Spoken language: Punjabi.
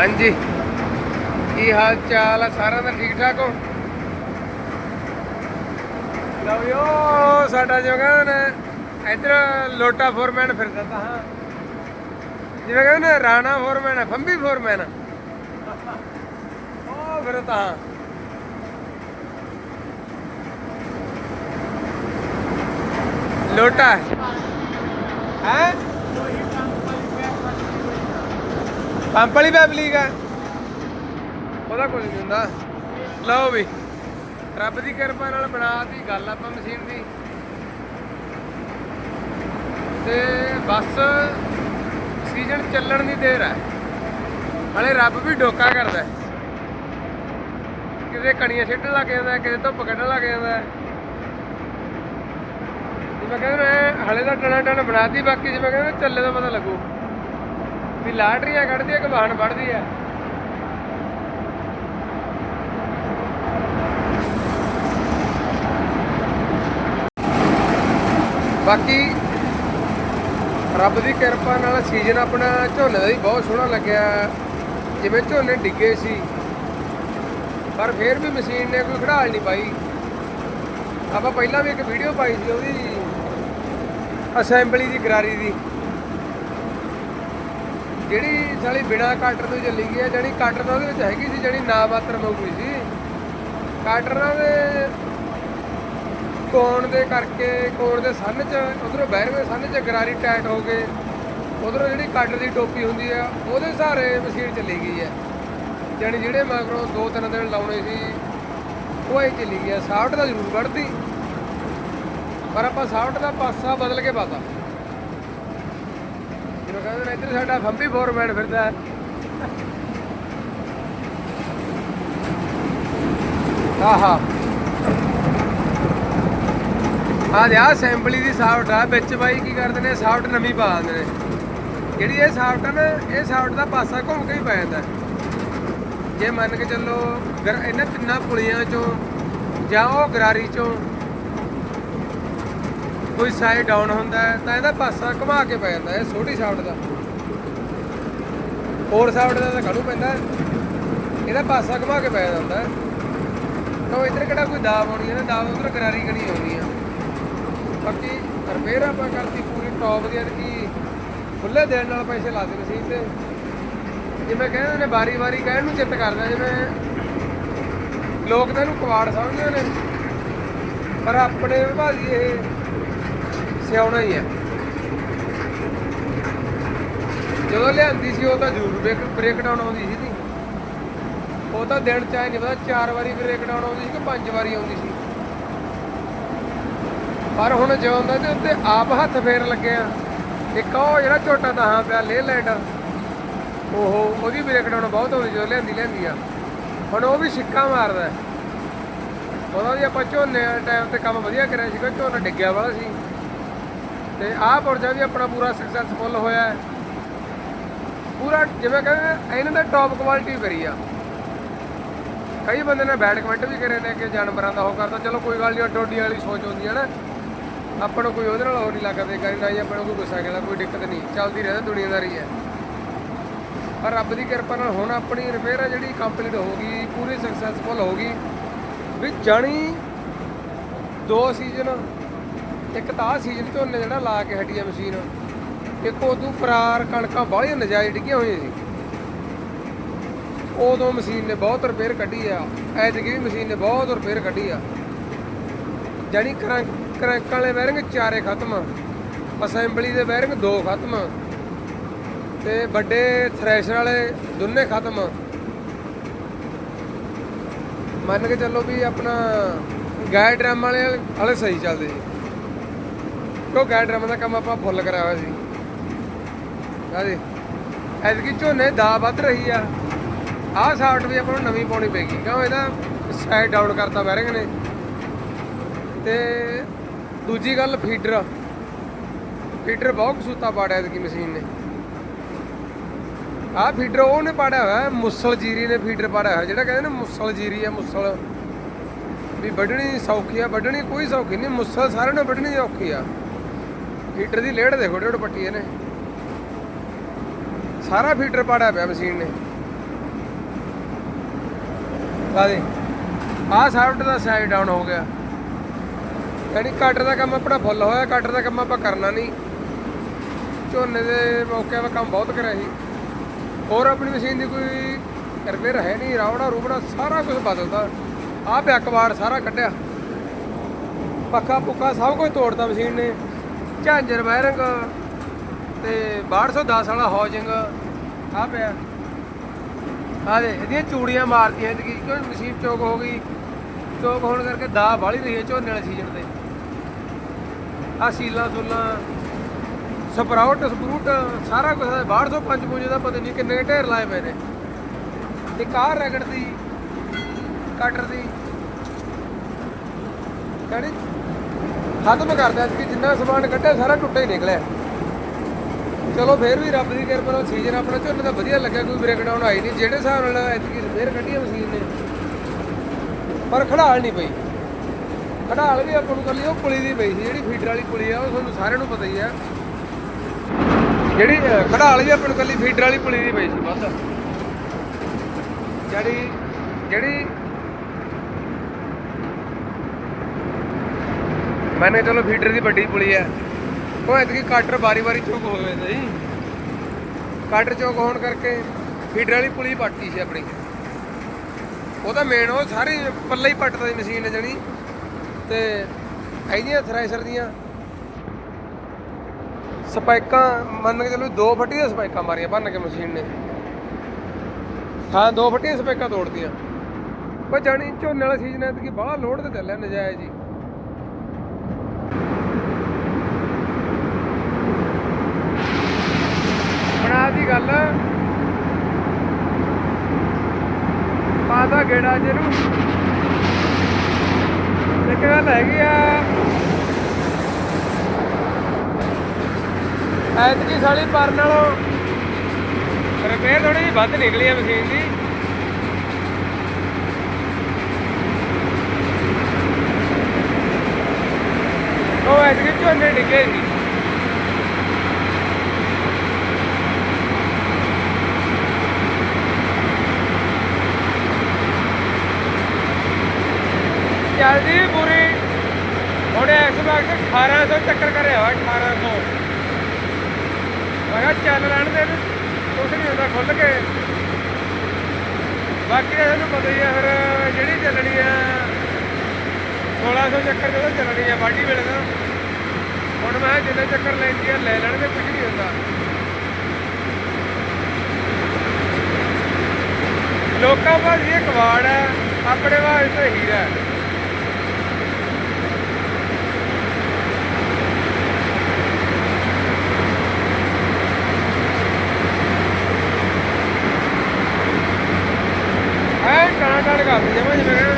ਹਾਂਜੀ। ਕੀ ਹਾਲ ਚਾਲ ਆ? ਸਾਰਿਆਂ ਦਾ ਠੀਕ ਠਾਕ ਹੋ? ਲਓ ਯੋ ਸਾਡਾ ਜਗਨ ਇਧਰ ਲੋਟਾ ਫੋਰਮੈਨ ਫਿਰਦਾ ਤਾਂ, ਹਾਂ। ਜਿਵੇਂ ਕਹਿੰਦੇ ਨੇ, ਰਾਣਾ ਫੋਰਮੈਨ ਹੈ ਫੰਬੀ ਫੋਰਮੈਨ ਉਹ ਫਿਰ ਤਾਂ ਲੋਟਾ। ਹੈ? ਪੰਪ ਵਾਲੀ ਪੈਪ ਲੀਕ ਆ ਉਹਦਾ ਕੁਝ ਨਹੀਂ ਹੁੰਦਾ। ਲਓ ਵੀ, ਰੱਬ ਦੀ ਕਿਰਪਾ ਨਾਲ ਬਣਾਤੀ ਗੱਲ ਆਪਾਂ ਮਸ਼ੀਨ ਦੀ। ਤੇ ਬਸ ਸੀਜ਼ਨ ਚੱਲਣ ਦੀ ਦੇਰ ਹੈ। ਹਲੇ ਰੱਬ ਵੀ ਡੋਕਾ ਕਰਦਾ ਕਿਤੇ ਕਣੀਆਂ ਛੱਡਣ ਲੱਗ ਜਾਂਦਾ ਕਿਤੇ ਧੁੱਪ ਕੱਢਣ ਲੱਗ ਜਾਂਦਾ ਜਿਵੇਂ ਕਹਿੰਦੇ ਨੇ ਹਲੇ ਤਾਂ ਟਣਾ ਟਣ ਬਣਾਤੀ, ਬਾਕੀ ਜਿਵੇਂ ਕਹਿੰਦੇ ਚੱਲੇ ਦਾ ਪਤਾ ਲੱਗੂ। ਵੀ ਲਾਟਰੀਆਂ ਕੱਢਦੀ ਹੈ ਕਿ ਵਾਹਣ ਵੱਢਦੀ ਹੈ ਬਾਕੀ ਰੱਬ ਦੀ ਕਿਰਪਾ ਨਾਲ ਸੀਜ਼ਨ ਆਪਣਾ ਝੋਨੇ ਦਾ ਵੀ ਬਹੁਤ ਸੋਹਣਾ ਲੱਗਿਆ। ਜਿਵੇਂ ਝੋਨੇ ਡਿੱਗੇ ਸੀ, ਪਰ ਫਿਰ ਵੀ ਮਸ਼ੀਨ ਨੇ ਕੋਈ ਖੜਾਲ ਨਹੀਂ ਪਾਈ। ਆਪਾਂ ਪਹਿਲਾਂ ਵੀ ਇੱਕ ਵੀਡੀਓ ਪਾਈ ਸੀ ਉਹਦੀ, ਅਸੈਂਬਲੀ ਦੀ ਗਰਾਰੀ ਦੀ। ਜਿਹੜੀ ਸਾਲੀ ਬਿਨਾ ਕਾਟਰ ਤੋਂ ਚੱਲੀ ਗਈ ਹੈ ਜਾਨੀ ਕਾਟਰ ਤਾਂ ਉਹਦੇ ਵਿੱਚ ਹੈਗੀ ਸੀ, ਜਿਹੜੀ ਨਾ ਮਾਤਰ ਮੌਜੂਦ ਸੀ। ਕਾਟਰਾਂ ਦੇ ਕੋਣ ਦੇ ਕਰਕੇ, ਕੋਣ ਦੇ ਸੰਨ ਚ, ਉਧਰੋਂ ਬੈਰਿੰਗ ਦੇ ਸੰਨ ਚ ਗਰਾਰੀ ਟਾਈਟ ਹੋ ਕੇ, ਉਧਰੋਂ ਜਿਹੜੀ ਕਾਟਰ ਦੀ ਟੋਪੀ ਹੁੰਦੀ ਹੈ ਉਹਦੇ ਸਹਾਰੇ ਮਸ਼ੀਨ ਚੱਲੀ ਗਈ ਹੈ। ਜਾਨੀ ਜਿਹੜੇ ਮਗਰੋਂ ਦੋ ਤਿੰਨ ਦਿਨ ਲਾਉਣੇ ਸੀ, ਉਹ ਹੀ ਚੱਲੀ ਗਿਆ ਸਾਫਟ ਦਾ ਜ਼ਰੂਰ ਕੱਢਦੀ ਪਰ ਆਪਾਂ ਸਾਫਟ ਦਾ ਪਾਸਾ ਬਦਲ ਕੇ ਪਾਤਾ। ਜਿਵੇਂ ਕਹਿੰਦੇ ਇੱਧਰ ਸਾਡਾ ਫੰਬੀ ਫੋਰਮੈਨ ਫਿਰਦਾ। ਹੈ ਆਹਾ ਆ ਦੇ ਆ ਅਸੈਂਬਲੀ ਦੀ ਸਾਫਟ ਆ, ਵਿੱਚ ਬਾਈ ਕੀ ਕਰਦੇ ਨੇ ਸਾਫਟ ਨਵੀਂ ਪਾ ਦਿੰਦੇ ਨੇ। ਜਿਹੜੀ ਇਹ ਸਾਫਟ ਆ ਨਾ, ਇਹ ਸਾਫਟ ਦਾ ਪਾਸਾ ਘੁੰਮ ਕੇ ਹੀ ਪੈ ਜਾਂਦਾ। ਜੇ ਮੰਨ ਕੇ ਚੱਲੋ ਇਹਨਾਂ ਤਿੰਨਾਂ ਪੁਲੀਆਂ ਚੋਂ ਜਾਂ ਉਹ ਗਰਾਰੀ ਚੋਂ ਕੋਈ ਸਾਈਡ ਡਾਊਨ ਹੁੰਦਾ ਹੈ, ਤਾਂ ਇਹਦਾ ਪਾਸਾ ਘੁਮਾ ਕੇ ਪੈ ਜਾਂਦਾ, ਇਹ ਛੋਟੀ ਸਾਫਟ ਦਾ। ਹੋਰ ਸਾਫਟ ਦਾ ਤਾਂ ਕਾਹਨੂੰ ਪੈਂਦਾ ਇਹਦਾ ਪਾਸਾ ਘੁਮਾ ਕੇ ਪੈ ਜਾਂਦਾ ਤਾਂ ਇੱਧਰ ਕਿਹੜਾ ਕੋਈ ਦਾਬ ਆਉਣੀ ਹੈ ਨਾ, ਦਾਬ ਉਧਰ ਗਰਾਰੀ ਕਣੀ ਆਉਣੀ ਆ। ਬਾਕੀ ਰਿਪੇਅਰ ਆਪਾਂ ਕਰਤੀ ਪੂਰੀ ਟੌਪ ਦੀ ਕਿ ਖੁੱਲੇ ਦੇਣ ਨਾਲ ਪੈਸੇ ਲਾ ਦੇ ਸੀ ਤੇ ਜਿਵੇਂ ਕਹਿੰਦੇ ਨੇ ਵਾਰੀ ਵਾਰੀ ਕਹਿਣ ਨੂੰ ਚਿੱਤ ਕਰਦਾ, ਜਿਵੇਂ ਲੋਕ ਤਾਂ ਇਹਨੂੰ ਕਵਾੜ ਸਮਝਦੇ ਨੇ, ਪਰ ਆਪਣੇ ਵਿਭਾਗੀ ਇਹ ਸਿਆਉਣਾ ਹੀ ਹੈ। ਜਦੋਂ ਲਿਆਂਦੀ ਸੀ, ਉਹ ਤਾਂ ਜ਼ਰੂਰ ਬ੍ਰੇਕ ਬ੍ਰੇਕ ਡਾਊਨ ਆਉਂਦੀ ਸੀ ਨੀ ਉਹ ਤਾਂ ਦਿਨ ਚ ਨਹੀਂ ਪਤਾ, ਚਾਰ ਵਾਰੀ ਬ੍ਰੇਕ ਡਾਊਨ ਆਉਂਦੀ ਸੀ ਕਿ ਪੰਜ ਵਾਰੀ ਆਉਂਦੀ ਸੀ। ਪਰ ਹੁਣ ਜਦੋਂ ਦਾ ਤੇ ਉੱਤੇ ਆਪ ਹੱਥ ਫੇਰ ਲੱਗਿਆ। ਇੱਕ ਉਹ ਜਿਹੜਾ ਝੋਟਾ ਤਾਂ ਹਾਂ ਪਿਆ ਲੇ ਲੈਂਡ ਉਹ ਉਹਦੀ ਬ੍ਰੇਕ ਡਾਊਨ ਬਹੁਤ ਆਉਂਦੀ ਜਦੋਂ ਲਿਆਂਦੀ ਲਿਆਂਦੀ ਆ। ਹੁਣ ਉਹ ਵੀ ਸਿੱਕਾ ਮਾਰਦਾ। ਹੈ। ਉਹਦਾ ਵੀ ਆਪਾਂ ਝੋਨੇ ਟਾਈਮ ਤੇ ਕੰਮ ਵਧੀਆ ਕਰਿਆ ਸੀਗਾ, ਝੋਨਾ ਡਿੱਗਿਆ ਵਾਲਾ ਸੀ। ਤੇ ਆਹ ਪੁਰਜਾ ਵੀ ਆਪਣਾ ਪੂਰਾ ਸਕਸੈਸਫੁਲ ਹੋਇਆ ਹੈ। ਪੂਰਾ ਜਿਵੇਂ ਕਹਿੰਦੇ ਇਹਨਾਂ ਦਾ ਟੌਪ ਕੁਆਲਿਟੀ ਕਰੀ ਆ। ਕਈ ਬੰਦੇ ਨੇ ਬੈਡ ਕਮੈਂਟ ਵੀ ਕਰੇ ਨੇ ਕਿ ਜਾਨਵਰਾਂ ਦਾ ਉਹ ਕਰਦਾ। ਚਲੋ ਕੋਈ ਗੱਲ ਨਹੀਂ ਡੋਡੀ ਵਾਲੀ ਸੋਚ ਹੁੰਦੀ ਹੈ ਨਾ। ਆਪਾਂ ਨੂੰ ਕੋਈ ਉਹਦੇ ਨਾਲ ਹੋਰ ਨਹੀਂ ਲੱਗਦਾ ਕਰੀ ਨਾ ਜੀ ਆਪਾਂ ਨੂੰ ਕੋਈ ਗੁੱਸਾ ਕਰਦਾ ਕੋਈ ਦਿੱਕਤ ਨਹੀਂ ਚੱਲਦੀ ਰਹਿੰਦੀ ਦੁਨੀਆਦਾਰੀ ਹੈ। ਪਰ ਰੱਬ ਦੀ ਕਿਰਪਾ ਨਾਲ ਹੁਣ ਆਪਣੀ ਰਿਪੇਅਰ ਹੈ ਜਿਹੜੀ ਕੰਪਲੀਟ ਹੋ ਗਈ, ਪੂਰੀ ਸਕਸੈਸਫੁਲ ਹੋ ਗਈ। ਵੀ ਜਾਣੀ ਦੋ ਸੀਜ਼ਨ ਇੱਕ ਤਾਂ ਸੀਜ਼ਨ ਝੋਨੇ ਜਿਹੜਾ ਲਾ ਕੇ ਹਟੀ ਆ ਮਸ਼ੀਨ, ਇੱਕ ਉਦੋਂ ਪਰਾਰ ਕਣਕਾਂ ਬਾਹਲੀਆਂ ਨਜਾਇਜ਼ ਡਿੱਗੀਆਂ ਹੋਈਆਂ ਸੀ। ਉਦੋਂ ਮਸ਼ੀਨ ਨੇ ਬਹੁਤ ਰਿਪੇਅਰ ਕੱਢੀ ਆ, ਐਤਕੀ ਵੀ ਮਸ਼ੀਨ ਨੇ ਬਹੁਤ ਰਿਪੇਅਰ ਕੱਢੀ ਆ। ਜਾਨੀ ਕਰੰਕ ਕਰੰਕਾਂ ਵਾਲੇ ਵਾਇਰਿੰਗ ਚਾਰੇ ਖਤਮ, ਅਸੈਂਬਲੀ ਦੇ ਬੈਰਿੰਗ ਦੋ ਖਤਮ, ਤੇ ਵੱਡੇ ਥ੍ਰੈਸ਼ਰ ਵਾਲੇ ਦੋਨੇ ਖਤਮ। ਮੰਨ ਕੇ ਚੱਲੋ ਵੀ ਆਪਣਾ ਗਾਇ ਡਰਮ ਵਾਲੇ ਵਾਲੇ ਸਹੀ ਚੱਲਦੇ ਜੀ ਕਿਉਂ ਗਾਇ ਡਰਮ ਦਾ ਕੰਮ ਆਪਾਂ ਫੁੱਲ ਕਰਾਇਆ ਹੋਇਆ ਸੀ। ਆਦੇ ਐਤਕੀ ਝੋਨੇ ਦਾ ਵੱਧ ਰਹੀ ਆ। ਆਹ ਸਾਫਟ ਵੀ ਆਪਾਂ ਨੂੰ ਨਵੀਂ ਪਾਉਣੀ ਪੈਗੀ ਕਿਉਂ ਇਹਦਾ ਸਾਈਡ ਡਾਊਨ ਕਰਤਾ ਬੈਰਿੰਗ ਨੇ। ਤੇ ਦੂਜੀ ਗੱਲ ਫੀਡਰ ਫੀਡਰ ਬਹੁਤ ਕਸੂਤਾ ਪਾੜਿਆ ਐਤਕੀ ਮਸ਼ੀਨ ਨੇ। ਆਹ ਫੀਡਰ ਉਹਨੇ ਪਾੜਿਆ ਹੋਇਆ, ਮੁਸਲ ਜੀਰੀ ਨੇ ਫੀਡਰ ਪਾੜਿਆ ਹੋਇਆ। ਜਿਹੜਾ ਕਹਿੰਦੇ ਨੇ ਮੁਸਲ ਜੀਰੀ ਆ, ਮੁਸਲ। ਵੀ ਵੱਢਣੀ ਸੌਖੀ ਆ, ਵੱਢਣੀ ਕੋਈ ਸੌਖੀ ਨਹੀਂ ਮੁਸਲ ਸਾਰਿਆਂ ਨੂੰ ਵੱਢਣੀ ਔਖੀ ਆ। ਫੀਡਰ ਦੀ ਲੇੜ ਦੇਖੋ ਡੇਢ ਪੱਟੀ ਇਹਨੇ। ਸਾਰਾ ਫੀਡਰ ਪਾੜਿਆ ਪਿਆ ਮਸ਼ੀਨ ਨੇ। ਕਾਦੇ ਆਹ ਸਾਈਡ ਦਾ ਸਾਈਡ ਡਾਊਨ ਹੋ ਗਿਆ। ਯਾਨੀ ਕਟਰ ਦਾ ਕੰਮ ਆਪਣਾ ਫੁੱਲ ਹੋਇਆ ਕਟਰ ਦਾ ਕੰਮ ਆਪਾਂ ਕਰਨਾ ਨਹੀਂ। ਝੋਨੇ ਦੇ ਮੌਕੇ 'ਤੇ ਕੰਮ ਬਹੁਤ ਕਰਿਆ ਸੀ। ਹੋਰ ਆਪਣੀ ਮਸ਼ੀਨ ਦੀ ਕੋਈ ਰਿਪੇਅਰ ਹੈ ਨਹੀਂ ਰਾਵੜਾ ਰੂਬੜਾ ਸਾਰਾ ਕੁਝ ਬਦਲਦਾ। ਆਹ ਪਿਆ ਕਬਾੜ ਸਾਰਾ ਕੱਢਿਆ। ਪੱਖਾ ਪੁੱਖਾ ਸਭ ਕੁਝ ਤੋੜਦਾ ਮਸ਼ੀਨ ਨੇ। ਝਾਂਜਰ ਵਾਇਰਿੰਗ ਤੇ 1210 ਵਾਲਾ ਹੌਜਿੰਗ ਆ ਪਿਆ। ਆ ਦੇ ਇਹਦੀਆਂ ਚੂੜੀਆਂ ਮਾਰਤੀਆਂ ਤੇ ਕਿਉਂ ਮਸ਼ੀਨ ਚੋਕ ਹੋ ਗਈ। ਚੋਕ ਹੋਣ ਕਰਕੇ ਦਾ ਬਾਲੀ ਰਹੀ ਹੈ ਝੋਨੇ ਵਾਲੇ ਸੀਜ਼ਨ ਤੇ। ਆ ਸੀਲਾਂ ਸੁਲਾਂ, ਸਪਰਾਊਟ, ਸਪਰੂਟ, ਸਾਰਾ ਕੁਝ 1205 ਪੂੰਜੇ ਦਾ ਪਤਾ ਨਹੀਂ ਕਿੰਨੇ ਕੁ ਢੇਰ ਲਾਏ ਪਏ ਨੇ। ਤੇ ਕਾਰ ਰਗੜ ਦੀ, ਕਟਰ ਦੀ। ਕਹਿੰਦੀ ਖਤਮ ਕਰਦਾ ਕਿ ਜਿੰਨਾ ਸਮਾਨ ਕੱਢਿਆ ਸਾਰਾ ਟੁੱਟਾ ਹੀ ਨਿਕਲਿਆ। ਚਲੋ ਫੇਰ ਵੀ ਰੱਬ ਦੀ ਕਿਰਪਾ ਨਾਲ ਸੀਜ਼ਨ ਆਪਣਾ ਝੋਨੇ ਦਾ ਵਧੀਆ ਲੱਗਿਆ ਕੋਈ ਬ੍ਰੇਕ ਆਈ ਨਹੀਂ। ਜਿਹੜੇ ਹਿਸਾਬ ਨਾਲ ਐਤਕੀ ਫੇਰ ਕੱਢੀ ਮਸ਼ੀਨ ਨੇ ਪਰ ਖੜਾਲ ਨਹੀਂ ਪਈ। ਖੜਾਲ ਵੀ ਆਪਾਂ ਨੂੰ ਕੱਲੀ ਉਹ ਪੁਲੀ ਦੀ ਪਈ ਸੀ ਜਿਹੜੀ ਫੀਡਰ ਵਾਲੀ ਪੁਲੀ ਆ ਉਹ ਤੁਹਾਨੂੰ ਸਾਰਿਆਂ ਨੂੰ ਪਤਾ ਹੀ ਆ। ਜਿਹੜੀ ਅ, ਖੜਾਲ ਵੀ ਆਪਾਂ ਨੂੰ ਕੱਲੀ ਫੀਡਰ ਵਾਲੀ ਪੁਲੀ ਦੀ ਪਈ ਸੀ ਬਸ। ਜਿਹੜੀ ਜਿਹੜੀ ਮੈਨੇ ਚਲੋ ਫੀਡਰ ਦੀ ਵੱਡੀ ਪੁਲੀ ਹੈ ਉਹ ਐਤਕੀ ਕਾਟਰ ਵਾਰੀ-ਵਾਰੀ ਚੁੱਕ ਹੋ ਗਏ ਸੀ ਕਾਟਰ ਚੁੱਕ ਹੋਣ ਕਰਕੇ ਫੀਡਰ ਵਾਲੀ ਪੁਲੀ ਪੱਟੀ ਸੀ ਆਪਣੀ। ਉਹਦਾ ਮੇਨ ਉਹ ਸਾਰੀ ਪੱਲਾ ਹੀ ਪੱਟਦਾ ਸੀ ਮਸ਼ੀਨ ਨੇ ਜਣੀ। ਤੇ ਇਹਦੀਆਂ ਥ੍ਰੈਸ਼ਰ ਦੀਆਂ ਸਪਾਈਕਾਂ, ਮੰਨ ਕੇ ਚਲੋ ਦੋ ਫੱਟੀਆਂ ਸਪਾਈਕਾਂ ਮਾਰੀਆਂ ਭੰਨ ਕੇ ਮਸ਼ੀਨ ਨੇ। ਹਾਂ, ਦੋ ਫੱਟੀਆਂ ਸਪਾਈਕਾਂ ਤੋੜਦੀਆਂ ਪਰ ਜਾਣੀ ਝੋਨੇ ਵਾਲਾ ਸੀਜ਼ਨ ਐ ਕਿ ਬਾਹਰ ਲੋਡ ਤੇ ਚੱਲਿਆ ਨਜਾਇਜ਼ ਜੀ ਬਣਾ ਦੀ ਗੱਲ ਪਾਦਾ ਗੇੜਾ ਜਿਹਨੂੰ। ਇੱਕ ਗੱਲ ਹੈਗੀ ਆ। ਐਤਕੀ ਸਾਲੀ ਪਰ ਨਾਲੋਂ ਰਿਪੇਅਰ ਥੋੜੀ ਜਿਹੀ ਵੱਧ ਨਿਕਲੀ ਆ ਮਸ਼ੀਨ ਦੀ। ਉਹ ਐਤਕੀ ਝੋਨੇ ਡਿੱਗੇ ਸੀ ਚੱਲਦੀ ਪੂਰੀ ਉਹਨੇ ਐਕਸਪੈਕਟ 1800 ਚੱਕਰ ਕਰਿਆ ਹੋਇਆ 1800 ਮੈਂ ਕਿਹਾ ਚੱਲ ਲੈਣ ਦੇ ਇਹਨੂੰ, ਕੁਛ ਨਹੀਂ ਹੁੰਦਾ ਖੁੱਲ ਕੇ। ਬਾਕੀ ਤਾਂ ਤੁਹਾਨੂੰ ਪਤਾ ਹੀ ਆ ਫਿਰ ਜਿਹੜੀ ਚੱਲਣੀ ਆ 1600 ਚੱਕਰ ਜਦੋਂ ਚੱਲਣੀ ਆ ਵਾਢੀ ਵੇਲੇ ਦਾ ਹੁਣ ਮੈਂ ਕਿਹਾ ਜਿੰਨੇ ਚੱਕਰ ਲੈਂਦੀ ਆ ਲੈ ਲੈਣਗੇ ਕੁਝ ਨਹੀਂ ਹੁੰਦਾ। ਲੋਕਾਂ ਬਾਅਦ ਇਹ ਕਵਾੜ ਹੈ ਆਪਣੇ ਵਾਸਤੇ ਹੀਰਾ। ਹੈ ਐ ਟਾਣਾ ਟਾਣ ਕਰਦੇ ਜਮਾ ਜਿਵੇਂ